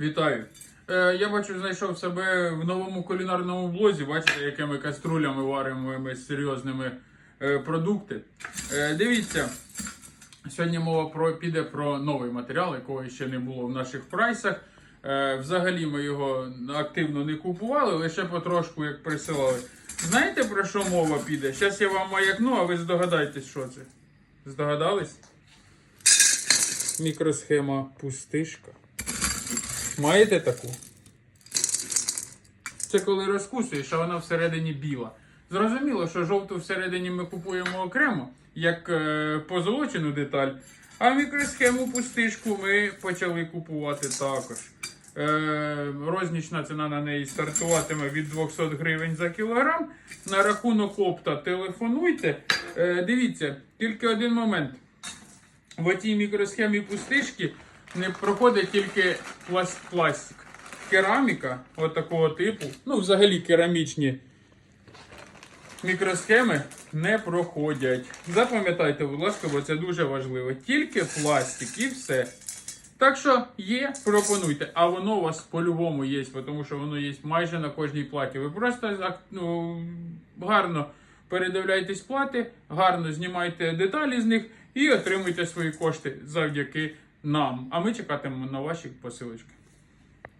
Вітаю. Е, я бачу, знайшов себе в новому кулінарному блозі. Бачите, якими каструлями варимо ми серйозними е, продукти. Е, дивіться, сьогодні мова про, піде про новий матеріал, якого ще не було в наших прайсах. Е, взагалі ми його активно не купували, лише потрошку як присилали. Знаєте про що мова піде? Зараз я вам маякну, а ви здогадаєтесь, що це. Здогадались? Мікросхема пустишка. Маєте таку? Це коли розкусуєш, а вона всередині біла. Зрозуміло, що жовту всередині ми купуємо окремо, як е, позолочену деталь, а мікросхему пустишку ми почали купувати також. Е, рознічна ціна на неї стартуватиме від 200 гривень за кілограм. На рахунок опта телефонуйте. Е, дивіться, тільки один момент. В отій мікросхемі пустишки не проходить тільки пластик. Кераміка от такого типу, ну взагалі керамічні мікросхеми не проходять. Запам'ятайте, будь ласка, бо це дуже важливо. Тільки пластик і все. Так що є, пропонуйте. А воно у вас по-любому є, тому що воно є майже на кожній платі. Ви просто ну, гарно передивляйтесь плати, гарно знімайте деталі з них і отримуйте свої кошти завдяки нам. А ми чекатимемо на ваші посилочки.